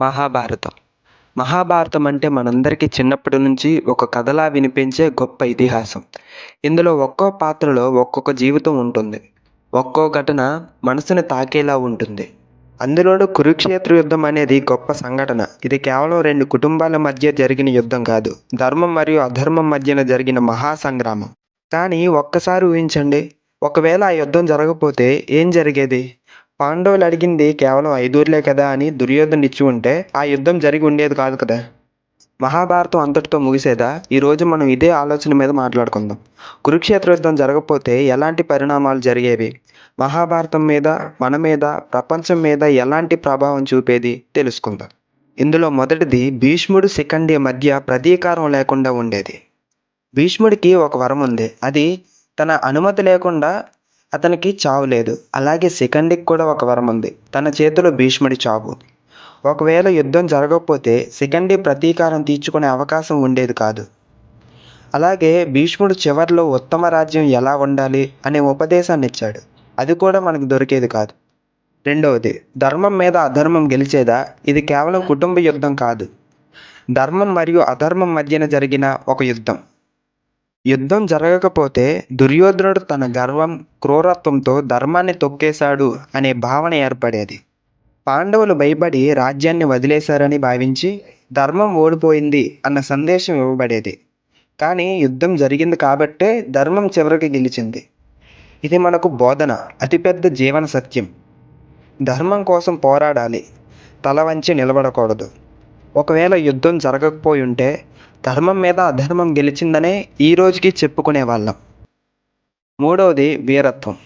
మహాభారతం. మహాభారతం అంటే మనందరికీ చిన్నప్పటి నుంచి ఒక కథలా వినిపించే గొప్ప ఇతిహాసం. ఇందులో ఒక్కో పాత్రలో ఒక్కొక్క జీవితం ఉంటుంది. ఒక్కో ఘటన మనసుని తాకేలా ఉంటుంది. అందులోనూ కురుక్షేత్ర యుద్ధం అనేది గొప్ప సంఘటన. ఇది కేవలం రెండు కుటుంబాల మధ్య జరిగిన యుద్ధం కాదు. ధర్మం మరియు అధర్మం మధ్యన జరిగిన మహా సంగ్రామం కానీ ఒక్కసారి ఊహించండి. ఒకవేళ ఆ యుద్ధం జరగకపోతే ఏం జరిగేది? పాండవులు అడిగింది కేవలం ఐదూర్లే కదా అని దుర్యోధన ఇచ్చి ఉంటే ఆ యుద్ధం జరిగి ఉండేది కాదు కదా. మహాభారతం అంతటితో ముగిసేదా? ఈరోజు మనం ఇదే ఆలోచన మీద మాట్లాడుకుందాం. కురుక్షేత్ర యుద్ధం జరగకపోతే ఎలాంటి పరిణామాలు జరిగేవి? మహాభారతం మీద మన మీద ప్రపంచం మీద ఎలాంటి ప్రభావం చూపేది? తెలుసుకుందాం. ఇందులో మొదటిది భీష్ముడు శిఖండి మధ్య ప్రతీకారం లేకుండా ఉండేది. భీష్ముడికి ఒక వరం ఉంది. అది తన అనుమతి లేకుండా అతనికి చావు లేదు. అలాగే శిఖండికి కూడా ఒక వరం ఉంది. తన చేతిలో భీష్ముడి చావు. ఒకవేళ యుద్ధం జరగకపోతే శిఖండి ప్రతీకారం తీర్చుకునే అవకాశం ఉండేది కాదు. అలాగే భీష్ముడు చివరిలో ఉత్తమ రాజ్యం ఎలా ఉండాలి అనే ఉపదేశాన్ని ఇచ్చాడు. అది కూడా మనకు దొరికేది కాదు. రెండవది ధర్మం మీద అధర్మం గెలిచేదా? ఇది కేవలం కుటుంబ యుద్ధం కాదు. ధర్మం మరియు అధర్మం మధ్యన జరిగిన ఒక యుద్ధం. యుద్ధం జరగకపోతే దుర్యోధనుడు తన గర్వం క్రూరత్వంతో ధర్మాన్ని తొక్కేశాడు అనే భావన ఏర్పడేది. పాండవులు భయపడి రాజ్యాన్ని వదిలేశారని భావించి ధర్మం ఓడిపోయింది అన్న సందేశం ఇవ్వబడేది. కానీ యుద్ధం జరిగింది కాబట్టే ధర్మం చివరికి గెలిచింది. ఇది మనకు బోధన అతిపెద్ద జీవన సత్యం. ధర్మం కోసం పోరాడాలి తల వంచి నిలబడకూడదు. ఒకవేళ యుద్ధం జరగకపోయి ఉంటే ధర్మం మీద అధర్మం గెలిచిందనే ఈ రోజుకి చెప్పుకునే వాళ్ళం. మూడవది వీరత్వం.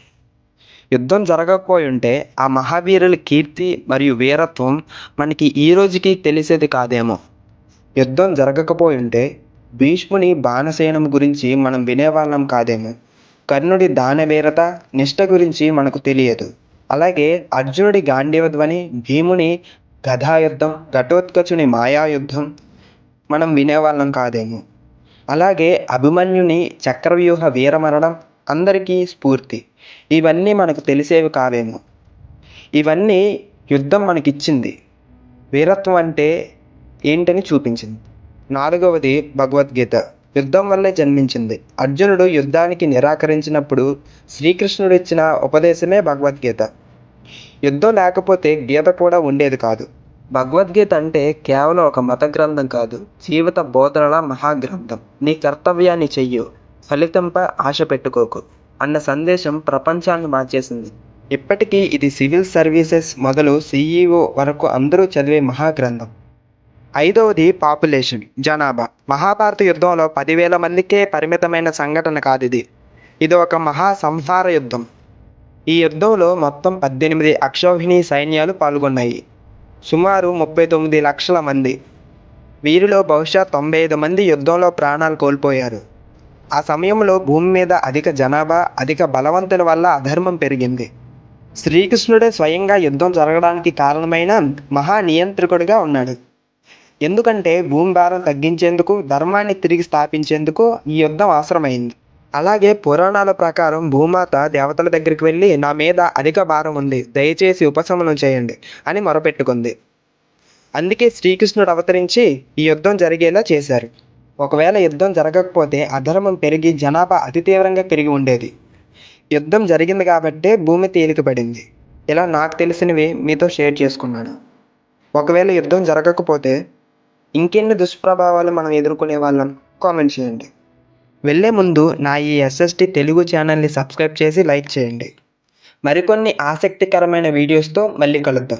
యుద్ధం జరగకపోయి ఉంటే ఆ మహావీరుల కీర్తి మరియు వీరత్వం మనకి ఈ రోజుకి తెలిసేది కాదేమో. యుద్ధం జరగకపోయి ఉంటే భీష్ముని బాణసేనం గురించి మనం వినేవాళ్ళం కాదేమో. కర్ణుడి దానవీరత నిష్ట గురించి మనకు తెలియదు. అలాగే అర్జునుడి గాంధీవ ధ్వని భీముని గదాయుద్ధం ఘటోత్కచుని మాయాయుద్ధం మనం వినేవాళ్ళం కాదేమో. అలాగే అభిమన్యుని చక్రవ్యూహ వీరమరణం అందరికీ స్ఫూర్తి. ఇవన్నీ మనకు తెలిసేవి కావేమో. ఇవన్నీ యుద్ధం మనకిచ్చింది. వీరత్వం అంటే ఏంటని చూపించింది. నాలుగవది భగవద్గీత. యుద్ధం వల్లే జన్మించింది. అర్జునుడు యుద్ధానికి నిరాకరించినప్పుడు శ్రీకృష్ణుడు ఇచ్చిన ఉపదేశమే భగవద్గీత. యుద్ధం లేకపోతే గీత కూడా ఉండేది కాదు. భగవద్గీత అంటే కేవలం ఒక మత గ్రంథం కాదు జీవిత బోధనల మహాగ్రంథం. నీ కర్తవ్యాన్ని చెయ్యు ఫలితంపై ఆశ పెట్టుకోకు అన్న సందేశం ప్రపంచాన్ని మార్చేసింది. ఇప్పటికీ ఇది సివిల్ సర్వీసెస్ మొదలు సిఈఓ వరకు అందరూ చదివే మహాగ్రంథం. ఐదవది పాపులేషన్ జనాభా. మహాభారత యుద్ధంలో పదివేల మందికే పరిమితమైన సంఘటన కాదు ఇది. ఇది ఒక మహా సంహార యుద్ధం. ఈ యుద్ధంలో మొత్తం పద్దెనిమిది అక్షోహిణి సైన్యాలు పాల్గొన్నాయి. సుమారు ముప్పై తొమ్మిది లక్షల మంది. వీరిలో బహుశా తొంభై ఐదు మంది యుద్ధంలో ప్రాణాలు కోల్పోయారు. ఆ సమయంలో భూమి మీద అధిక జనాభా అధిక బలవంతుల వల్ల అధర్మం పెరిగింది. శ్రీకృష్ణుడే స్వయంగా యుద్ధం జరగడానికి కారణమైన మహా నియంత్రకుడిగా ఉన్నాడు. ఎందుకంటే భూమి భారం తగ్గించేందుకు ధర్మాన్ని తిరిగి స్థాపించేందుకు ఈ యుద్ధం అవసరమైంది. అలాగే పురాణాల ప్రకారం భూమాత దేవతల దగ్గరికి వెళ్ళి నా మీద అధిక భారం ఉంది దయచేసి ఉపశమనం చేయండి అని మొరపెట్టుకుంది. అందుకే శ్రీకృష్ణుడు అవతరించి ఈ యుద్ధం జరిగేలా చేశారు. ఒకవేళ యుద్ధం జరగకపోతే అధర్మం పెరిగి జనాభా అతి తీవ్రంగా పెరిగి ఉండేది. యుద్ధం జరిగింది కాబట్టే భూమి తేలికపడింది. ఇలా నాకు తెలిసినవి మీతో షేర్ చేసుకున్నాను. ఒకవేళ యుద్ధం జరగకపోతే ఇంకెన్ని దుష్ప్రభావాలు మనం ఎదుర్కొనే వాళ్ళం కామెంట్ చేయండి. వెళ్ళే ముందు నా ఈ ఎస్ఎస్టి తెలుగు ఛానల్ని సబ్స్క్రైబ్ చేసి లైక్ చేయండి. మరికొన్ని ఆసక్తికరమైన వీడియోస్తో మళ్ళీ కలుద్దాం.